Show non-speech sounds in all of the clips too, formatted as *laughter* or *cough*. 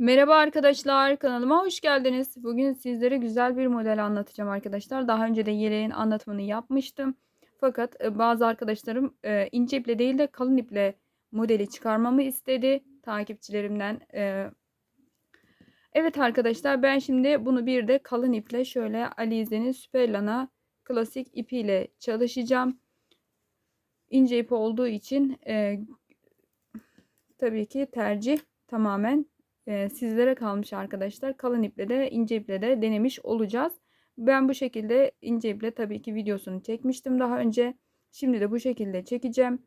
Merhaba arkadaşlar, kanalıma hoş geldiniz. Bugün sizlere güzel bir model anlatacağım arkadaşlar. Daha önce de yeleğin anlatımını yapmıştım. Fakat e, bazı arkadaşlarım e, ince iple değil de kalın iple modeli çıkarmamı istedi takipçilerimden. E, evet arkadaşlar ben şimdi bunu bir de kalın iple şöyle Alize'nin Süperlana klasik ipiyle çalışacağım. İnce ip olduğu için tabii ki tercih tamamen e, sizlere kalmış arkadaşlar. Kalın iple de ince iple de denemiş olacağız. Ben bu şekilde ince iple tabii ki videosunu çekmiştim daha önce. Şimdi de bu şekilde çekeceğim.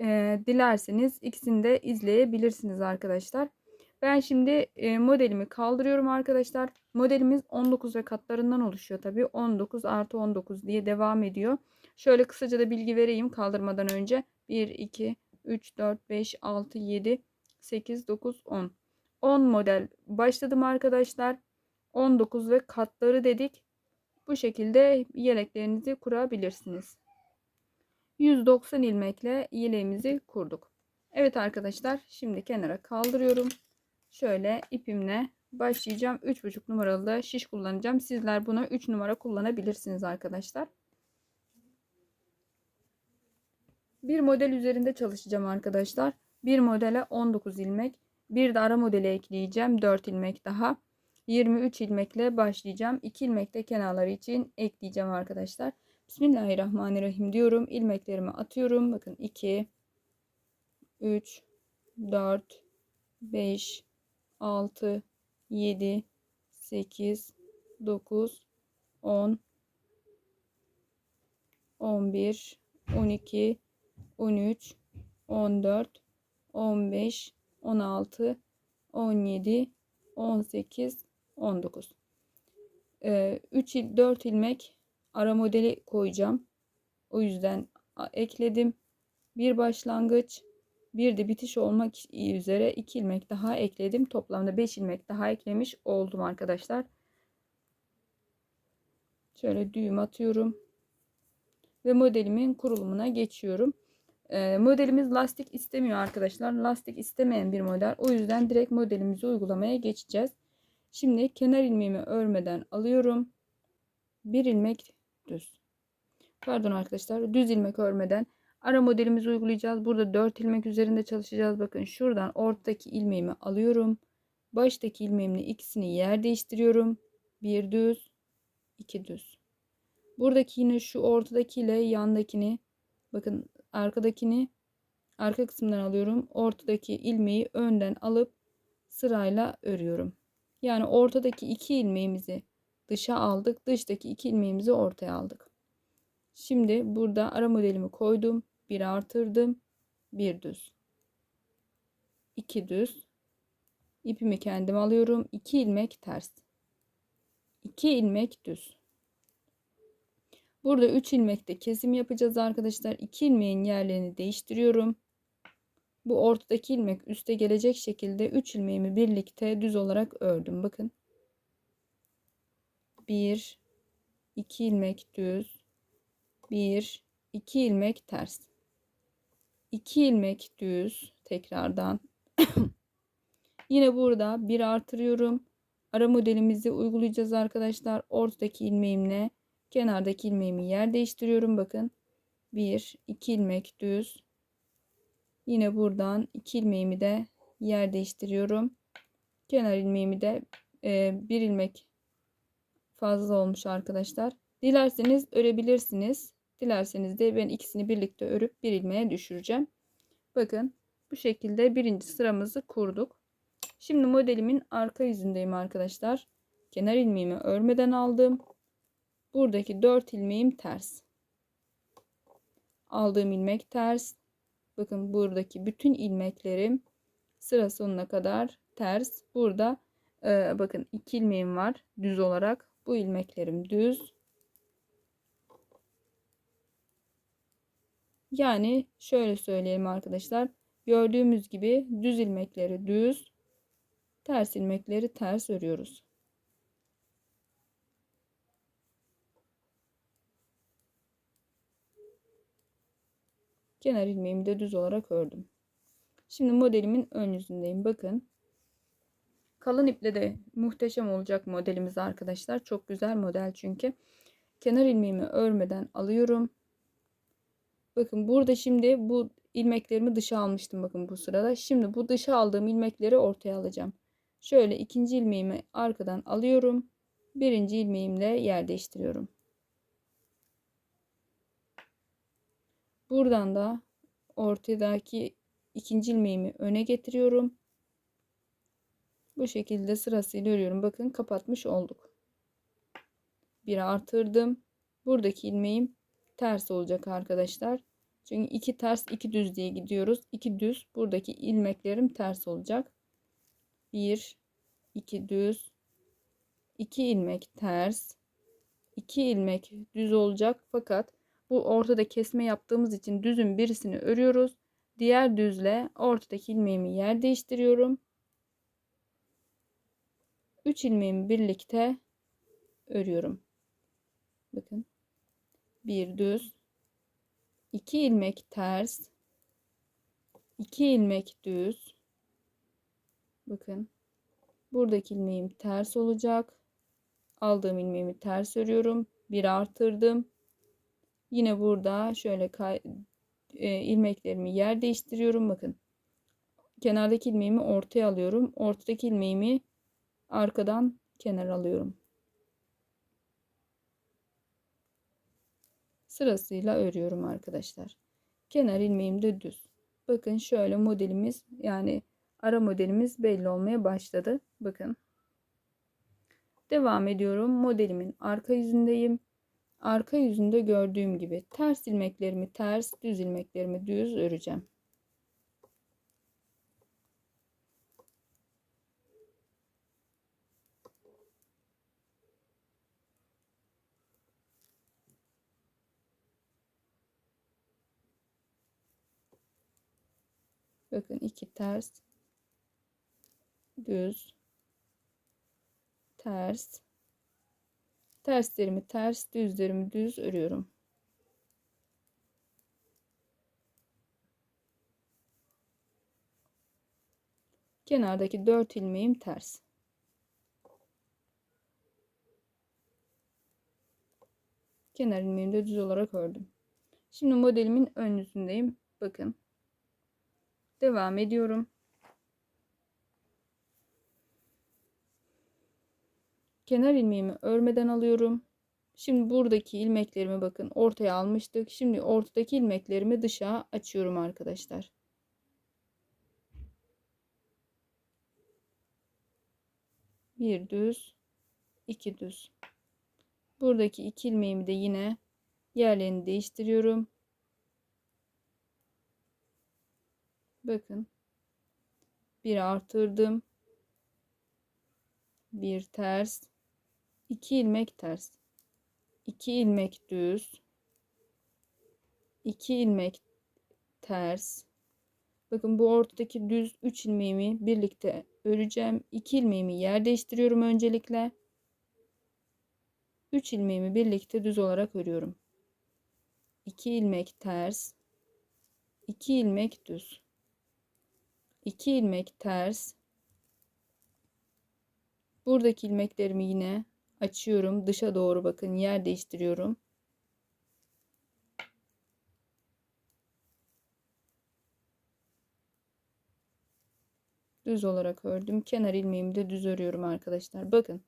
E, dilerseniz ikisini de izleyebilirsiniz arkadaşlar. Ben şimdi e, modelimi kaldırıyorum arkadaşlar. Modelimiz 19 ve katlarından oluşuyor tabii. 19 artı 19 diye devam ediyor. Şöyle kısaca da bilgi vereyim kaldırmadan önce. 1, 2, 3, 4, 5, 6, 7, 8, 9, 10. 10 model başladım arkadaşlar. 19 ve katları dedik. Bu şekilde yeleklerinizi kurabilirsiniz. 190 ilmekle yeleğimizi kurduk. Evet arkadaşlar şimdi kenara kaldırıyorum. Şöyle ipimle başlayacağım. 3,5 numaralı da şiş kullanacağım. Sizler bunu 3 numara kullanabilirsiniz arkadaşlar. Bir model üzerinde çalışacağım arkadaşlar. Bir modele 19 ilmek. Bir de ara modeli ekleyeceğim. 4 ilmek daha. 23 ilmekle başlayacağım. 2 ilmek de kenarları için ekleyeceğim arkadaşlar. Bismillahirrahmanirrahim diyorum. İlmeklerimi atıyorum. Bakın 2 3 4 5 6 7 8 9 10 11 12 13 14 15 16, 17, 18, 19. Ee, 3 il 4 ilmek ara modeli koyacağım. O yüzden ekledim. Bir başlangıç, bir de bitiş olmak üzere 2 ilmek daha ekledim. Toplamda 5 ilmek daha eklemiş oldum arkadaşlar. Şöyle düğüm atıyorum. Ve modelimin kurulumuna geçiyorum. E, modelimiz lastik istemiyor arkadaşlar. Lastik istemeyen bir model. O yüzden direkt modelimizi uygulamaya geçeceğiz. Şimdi kenar ilmeğimi örmeden alıyorum. Bir ilmek düz. Pardon arkadaşlar düz ilmek örmeden ara modelimizi uygulayacağız. Burada 4 ilmek üzerinde çalışacağız. Bakın şuradan ortadaki ilmeğimi alıyorum. Baştaki ilmeğimle ikisini yer değiştiriyorum. Bir düz, iki düz. Buradaki yine şu ortadaki ile yandakini bakın arkadakini arka kısımdan alıyorum. Ortadaki ilmeği önden alıp sırayla örüyorum. Yani ortadaki iki ilmeğimizi dışa aldık. Dıştaki iki ilmeğimizi ortaya aldık. Şimdi burada ara modelimi koydum. Bir artırdım. Bir düz. iki düz. İpimi kendim alıyorum. 2 ilmek ters. 2 ilmek düz. Burada 3 ilmekte kesim yapacağız arkadaşlar. 2 ilmeğin yerlerini değiştiriyorum. Bu ortadaki ilmek üste gelecek şekilde 3 ilmeğimi birlikte düz olarak ördüm. Bakın. 1 2 ilmek düz. 1 2 ilmek ters. 2 ilmek düz tekrardan. *coughs* Yine burada bir artırıyorum. Ara modelimizi uygulayacağız arkadaşlar. Ortadaki ilmeğimle Kenardaki ilmeğimi yer değiştiriyorum. Bakın. 1, 2 ilmek düz. Yine buradan 2 ilmeğimi de yer değiştiriyorum. Kenar ilmeğimi de e, bir ilmek fazla olmuş arkadaşlar. Dilerseniz örebilirsiniz. Dilerseniz de ben ikisini birlikte örüp bir ilmeğe düşüreceğim. Bakın bu şekilde birinci sıramızı kurduk. Şimdi modelimin arka yüzündeyim arkadaşlar. Kenar ilmeğimi örmeden aldım. Buradaki 4 ilmeğim ters. Aldığım ilmek ters. Bakın buradaki bütün ilmeklerim sıra sonuna kadar ters. Burada e, bakın 2 ilmeğim var düz olarak. Bu ilmeklerim düz. Yani şöyle söyleyelim arkadaşlar. Gördüğümüz gibi düz ilmekleri düz, ters ilmekleri ters örüyoruz. Kenar ilmeğimi de düz olarak ördüm. Şimdi modelimin ön yüzündeyim. Bakın. Kalın iple de muhteşem olacak modelimiz arkadaşlar. Çok güzel model çünkü. Kenar ilmeğimi örmeden alıyorum. Bakın burada şimdi bu ilmeklerimi dışa almıştım bakın bu sırada. Şimdi bu dışa aldığım ilmekleri ortaya alacağım. Şöyle ikinci ilmeğimi arkadan alıyorum. Birinci ilmeğimle yer değiştiriyorum. Buradan da ortadaki ikinci ilmeğimi öne getiriyorum. Bu şekilde sırasıyla örüyorum. Bakın kapatmış olduk. Bir artırdım. Buradaki ilmeğim ters olacak arkadaşlar. Çünkü iki ters iki düz diye gidiyoruz. İki düz buradaki ilmeklerim ters olacak. Bir, iki düz, iki ilmek ters, iki ilmek düz olacak. Fakat bu ortada kesme yaptığımız için düzün birisini örüyoruz. Diğer düzle ortadaki ilmeğimi yer değiştiriyorum. 3 ilmeğimi birlikte örüyorum. Bakın. Bir düz, 2 ilmek ters, 2 ilmek düz. Bakın. Buradaki ilmeğim ters olacak. Aldığım ilmeğimi ters örüyorum. Bir artırdım. Yine burada şöyle e, ilmeklerimi yer değiştiriyorum. Bakın. Kenardaki ilmeğimi ortaya alıyorum. Ortadaki ilmeğimi arkadan kenar alıyorum. Sırasıyla örüyorum arkadaşlar. Kenar ilmeğim de düz. Bakın şöyle modelimiz yani ara modelimiz belli olmaya başladı. Bakın. Devam ediyorum. Modelimin arka yüzündeyim. Arka yüzünde gördüğüm gibi ters ilmeklerimi ters, düz ilmeklerimi düz öreceğim. Bakın iki ters, düz, ters, terslerimi ters, düzlerimi düz örüyorum. Kenardaki 4 ilmeğim ters. Kenar ilmeğimi de düz olarak ördüm. Şimdi modelimin ön yüzündeyim. Bakın. Devam ediyorum. Kenar ilmeğimi örmeden alıyorum. Şimdi buradaki ilmeklerimi bakın ortaya almıştık. Şimdi ortadaki ilmeklerimi dışa açıyorum arkadaşlar. Bir düz, iki düz. Buradaki iki ilmeğimi de yine yerlerini değiştiriyorum. Bakın. Bir artırdım. Bir ters. İki ilmek ters. iki ilmek düz. iki ilmek ters. Bakın bu ortadaki düz 3 ilmeğimi birlikte öreceğim. 2 ilmeğimi yer değiştiriyorum öncelikle. 3 ilmeğimi birlikte düz olarak örüyorum. 2 ilmek ters. 2 ilmek düz. 2 ilmek ters. Buradaki ilmeklerimi yine açıyorum. Dışa doğru bakın yer değiştiriyorum. Düz olarak ördüm. Kenar ilmeğimi de düz örüyorum arkadaşlar. Bakın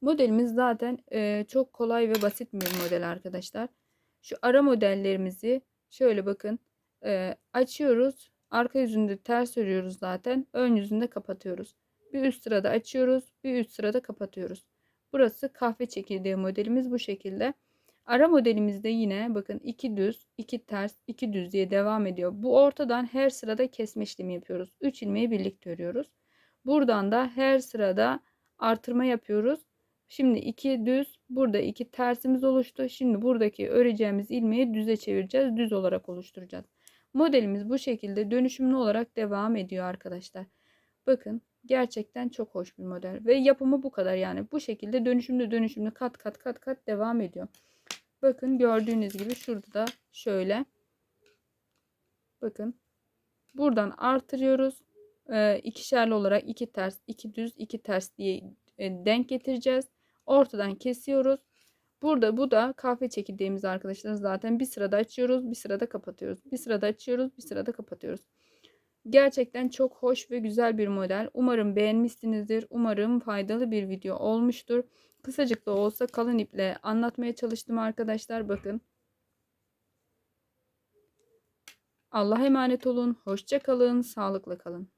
modelimiz zaten e, çok kolay ve basit bir model arkadaşlar. Şu ara modellerimizi şöyle bakın e, açıyoruz Arka yüzünde ters örüyoruz zaten. Ön yüzünde kapatıyoruz. Bir üst sırada açıyoruz. Bir üst sırada kapatıyoruz. Burası kahve çekirdeği modelimiz bu şekilde. Ara modelimizde yine bakın iki düz, iki ters, iki düz diye devam ediyor. Bu ortadan her sırada kesme işlemi yapıyoruz. 3 ilmeği birlikte örüyoruz. Buradan da her sırada artırma yapıyoruz. Şimdi iki düz, burada iki tersimiz oluştu. Şimdi buradaki öreceğimiz ilmeği düze çevireceğiz. Düz olarak oluşturacağız. Modelimiz bu şekilde dönüşümlü olarak devam ediyor arkadaşlar. Bakın gerçekten çok hoş bir model ve yapımı bu kadar yani bu şekilde dönüşümlü dönüşümlü kat kat kat kat devam ediyor. Bakın gördüğünüz gibi şurada da şöyle bakın buradan artırıyoruz e, ikişerli olarak iki ters, iki düz, iki ters diye e, denk getireceğiz. Ortadan kesiyoruz. Burada bu da kahve çekirdeğimiz arkadaşlar zaten bir sırada açıyoruz, bir sırada kapatıyoruz. Bir sırada açıyoruz, bir sırada kapatıyoruz. Gerçekten çok hoş ve güzel bir model. Umarım beğenmişsinizdir. Umarım faydalı bir video olmuştur. Kısacık da olsa kalın iple anlatmaya çalıştım arkadaşlar. Bakın. Allah'a emanet olun. Hoşça kalın. Sağlıkla kalın.